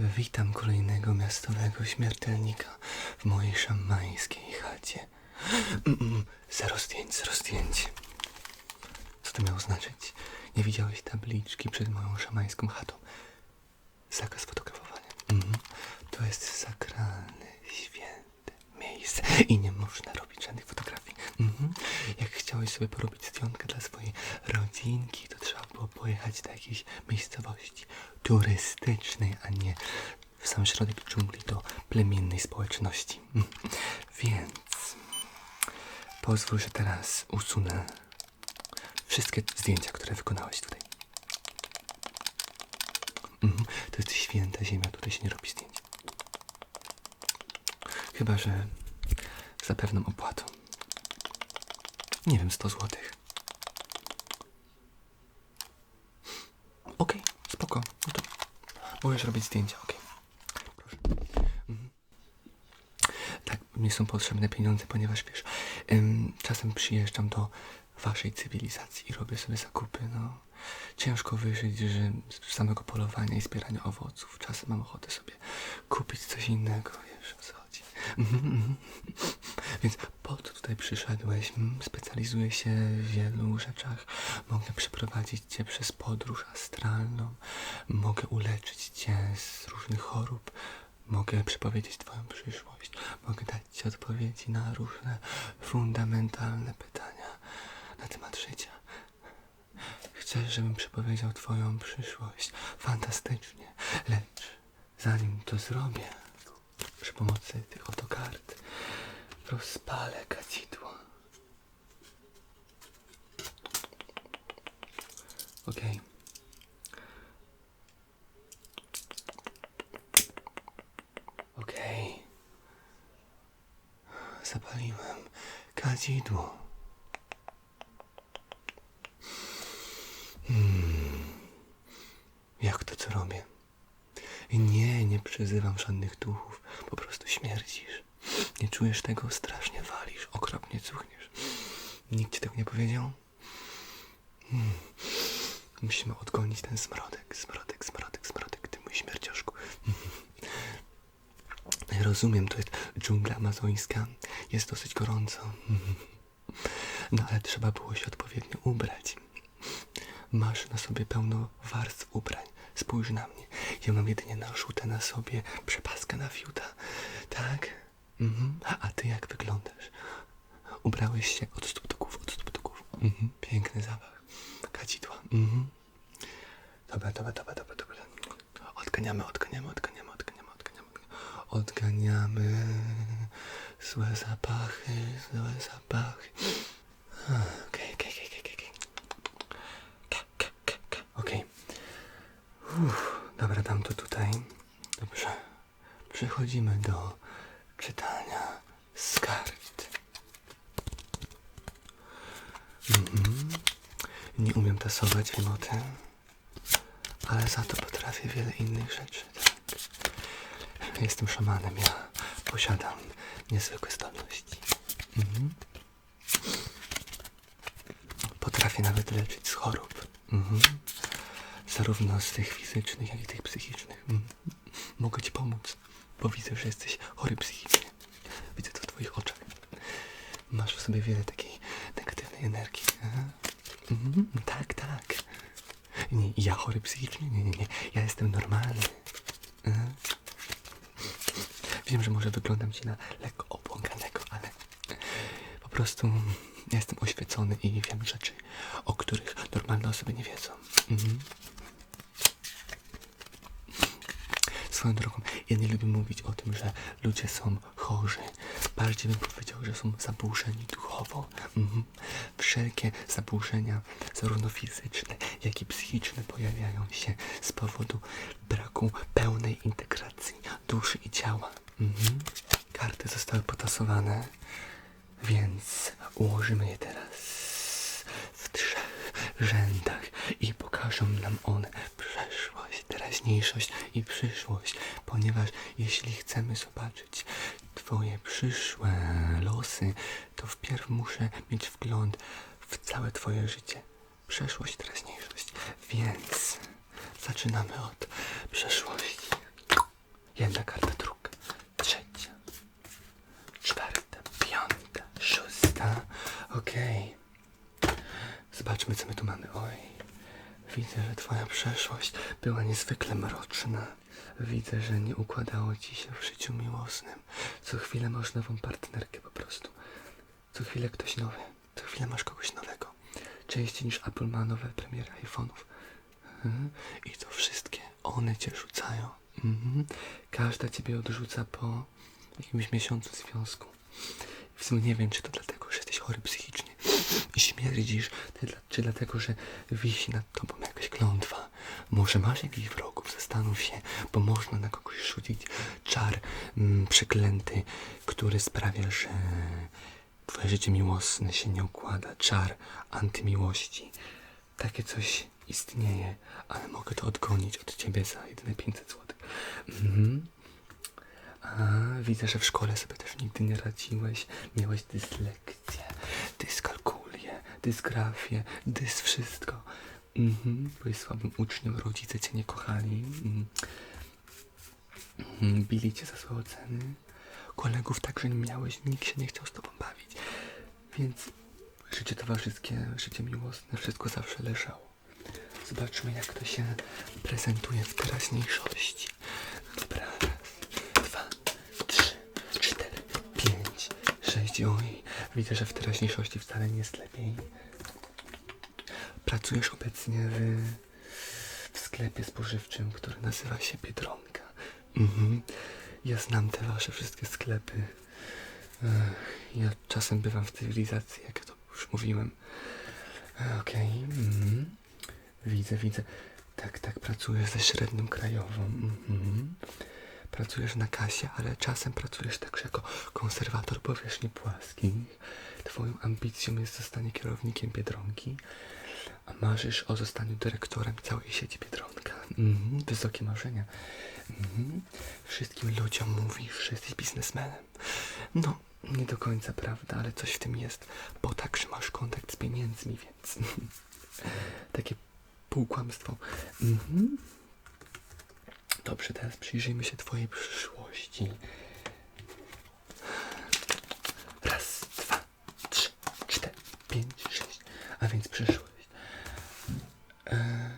Witam kolejnego miastowego śmiertelnika w mojej szamańskiej chacie. Mm, mm, zero zdjęć, zero zdjęć. Co to miało znaczyć? Nie widziałeś tabliczki przed moją szamańską chatą. Zakaz fotografowania. Mhm. To jest sakralne, święte miejsce i nie można robić żadnych fotografii. Jak chciałeś sobie porobić zdjątkę dla swojej rodzinki, to trzeba było pojechać do jakiejś miejscowości turystycznej, a nie w sam środek dżungli do plemiennej społeczności. Więc pozwól, że teraz usunę wszystkie zdjęcia, które wykonałeś tutaj. Mhm. To jest święta ziemia, tutaj się nie robi zdjęć. Chyba, że za pewną opłatą. Nie wiem, 100 złotych. Okej, spoko. No to możesz robić zdjęcia, okej. Proszę. Mhm. Tak, mi są potrzebne pieniądze, ponieważ wiesz, em, czasem przyjeżdżam do waszej cywilizacji i robię sobie zakupy, no. Ciężko wyżyć, że z samego polowania i zbierania owoców. Czasem mam ochotę sobie kupić coś innego, wiesz o co chodzi. Mhm, mhm. Więc po co tutaj przyszedłeś? Specjalizuję się w wielu rzeczach. Mogę przeprowadzić cię przez podróż astralną. Mogę uleczyć cię z różnych chorób. Mogę przepowiedzieć twoją przyszłość. Mogę dać ci odpowiedzi na różne fundamentalne pytania na temat życia. Chcesz, żebym przepowiedział twoją przyszłość? Fantastycznie. Lecz zanim to zrobię, przy pomocy tych oto kart rozpalę kadzidło. Okej. Okej. Zapaliłem kadzidło. Jak to co robię? Nie, nie przyzywam żadnych duchów. Po prostu śmierdzisz. Nie czujesz tego? Strasznie walisz, okropnie cuchniesz. Nikt ci tego nie powiedział? Hmm. Musimy odgonić ten smrodek, smrodek, smrodek, smrodek, ty mój śmiercioszku. Ja Rozumiem, to jest dżungla amazońska. Jest dosyć gorąco. No ale trzeba było się odpowiednio ubrać. Masz na sobie pełno warstw ubrań. Spójrz na mnie. Ja mam jedynie naszutę na sobie przepaskę na fiuta. Tak? Mhm. A ty jak wyglądasz? Ubrałeś się od stóp do głów, od stóp do głów. Mhm. Piękny zapach. Kadzidła. Mhm. Dobra, dobra, dobra, dobra, dobra. Odganiamy, odganiamy, odganiamy, odganiamy, odganiamy. Odganiamy złe zapachy, złe zapachy. Okej, okej, okej, okej, okej. Okej. Dobra, dam to tutaj. Dobrze. Przechodzimy do czytania z kart. Mhm. O tym. Ale za to potrafię wiele innych rzeczy, tak. Jestem szamanem, ja posiadam niezwykłe zdolności. Mhm. Potrafię nawet leczyć z chorób. Mhm. Zarówno z tych fizycznych, jak i tych psychicznych. Mhm. Mogę ci pomóc, bo widzę, że jesteś chory psychicznie. Widzę to w twoich oczach. Masz w sobie wiele takiej negatywnej energii. Aha. Mhm. Tak, tak. Nie, ja chory psychicznie? Nie, nie, nie. Ja jestem normalny. Aha. Wiem, że może wyglądam ci na lekko obłąkanego, ale po prostu jestem oświecony i wiem rzeczy, o których normalne osoby nie wiedzą. Mhm. Swoją drogą, ja nie lubię mówić o tym, że ludzie są chorzy. Bardziej bym powiedział, że są zaburzeni duchowo. Mhm. Wszelkie zaburzenia, zarówno fizyczne, jak i psychiczne, pojawiają się z powodu braku pełnej integracji duszy i ciała. Mhm. Karty zostały potasowane, więc ułożymy je teraz w trzech rzędach i pokażą nam one przeszłość, teraźniejszość i przyszłość, ponieważ jeśli chcemy zobaczyć Twoje przyszłe losy, to wpierw muszę mieć wgląd w całe Twoje życie. Przeszłość, teraźniejszość. Więc zaczynamy od przeszłości. Jedna karta, druga, trzecia, czwarta, piąta, szósta. Okej. Zobaczmy, co my tu mamy. Oj. Widzę, że twoja przeszłość była niezwykle mroczna. Widzę, że nie układało ci się w życiu miłosnym. Co chwilę masz nową partnerkę po prostu. Co chwilę ktoś nowy. Co chwilę masz kogoś nowego. Częściej niż Apple ma nowe premiery iPhone'ów. Mhm. I to wszystkie one cię rzucają. Mhm. Każda ciebie odrzuca po jakimś miesiącu związku. W sumie nie wiem, czy to dlatego, że jesteś chory psychicznie i śmierdzisz, czy dlatego, że wisi nad tobą jakaś klątwa. Może masz jakichś wrogów, zastanów się, bo można na kogoś rzucić czar mm, przeklęty, który sprawia, że twoje życie miłosne się nie układa. Czar antymiłości. Takie coś istnieje, ale mogę to odgonić od ciebie za jedyne 500 zł. Mhm. A, widzę, że w szkole sobie też nigdy nie radziłeś. Miałeś dyslekcję, dyskalkulię, dysgrafię, dys wszystko. Mhm. Byłeś słabym uczniem, rodzice cię nie kochali. Mhm. Mhm. Bili cię za złe oceny. Kolegów także nie miałeś, nikt się nie chciał z tobą bawić. Więc życie towarzyskie, życie miłosne, wszystko zawsze leżało. Zobaczmy, jak to się prezentuje w teraźniejszości. Dobra, raz, dwa, trzy, cztery, pięć, sześć. Oj, widzę, że w teraźniejszości wcale nie jest lepiej. Pracujesz obecnie w, w sklepie spożywczym, który nazywa się Biedronka. Mhm. Ja znam te wasze wszystkie sklepy. Ja czasem bywam w cywilizacji, jak to już mówiłem. E, Okej. mhm. Widzę, widzę. Tak, tak, pracujesz ze średnią krajową. Mhm. Pracujesz na kasie, ale czasem pracujesz także jako konserwator powierzchni płaskich. Twoją ambicją jest zostanie kierownikiem Biedronki, marzysz o zostaniu dyrektorem całej sieci Biedronka. Mhm. Wysokie marzenia. Mhm. Wszystkim ludziom mówisz, że jesteś biznesmenem. No, nie do końca prawda, ale coś w tym jest, bo także masz kontakt z pieniędzmi, więc takie półkłamstwo. Mhm. Dobrze, teraz przyjrzyjmy się Twojej przyszłości. Raz, dwa, trzy, cztery, pięć, sześć. A więc przyszłość. E...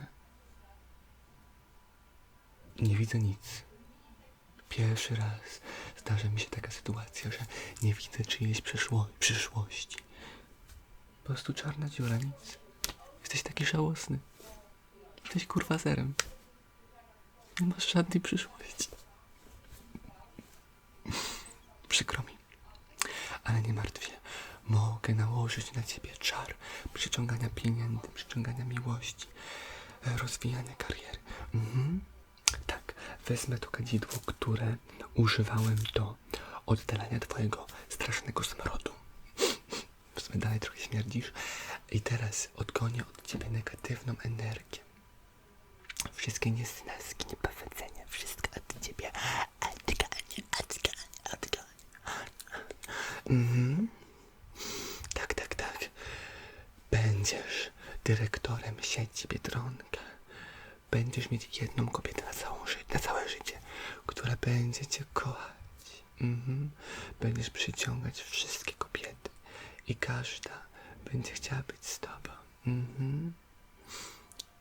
Nie widzę nic. Pierwszy raz zdarza mi się taka sytuacja, że nie widzę czyjejś przyszło- przyszłości. Po prostu czarna dziura, nic. Jesteś taki żałosny. Jesteś kurwa zerem. Nie masz żadnej przyszłości. Przykro mi. Ale nie martw się. Mogę nałożyć na ciebie czar przyciągania pieniędzy, przyciągania miłości, rozwijania kariery. Mhm. Wezmę to kadzidło, które używałem do oddalania twojego strasznego smrodu. W sumie dalej trochę śmierdzisz. I teraz odgonię od ciebie negatywną energię. Wszystkie niesnaski, niepowodzenia, wszystko od ciebie odgonię, odgonię, odgonię. Mhm. Tak, tak, tak. Będziesz dyrektorem sieci Biedronka. Będziesz mieć jedną kobietę na, całą na całe życie, która będzie cię kochać. Mhm. Będziesz przyciągać wszystkie kobiety i każda będzie chciała być z tobą. Mhm.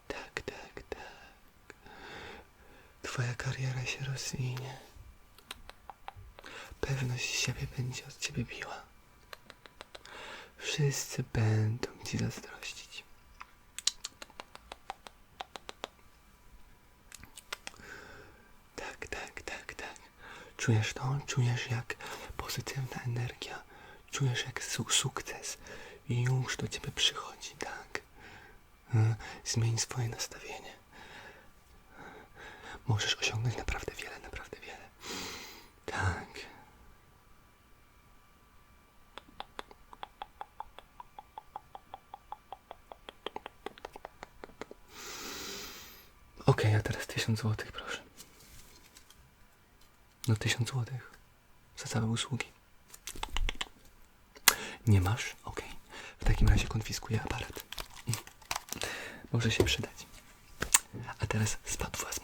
Tak, tak, tak. Twoja kariera się rozwinie. Pewność siebie będzie od ciebie biła. Wszyscy będą ci zazdrościć. Tak, tak, tak, tak. Czujesz to? Czujesz jak pozytywna energia, czujesz jak su sukces już do ciebie przychodzi, tak? E, Zmień swoje nastawienie. Możesz osiągnąć naprawdę wiele, naprawdę wiele. Tak. Okej, a teraz tysiąc złotych, proszę. No tysiąc złotych za całe usługi. Nie masz? Okej. W takim razie konfiskuję aparat. Może się przydać. A teraz spadła z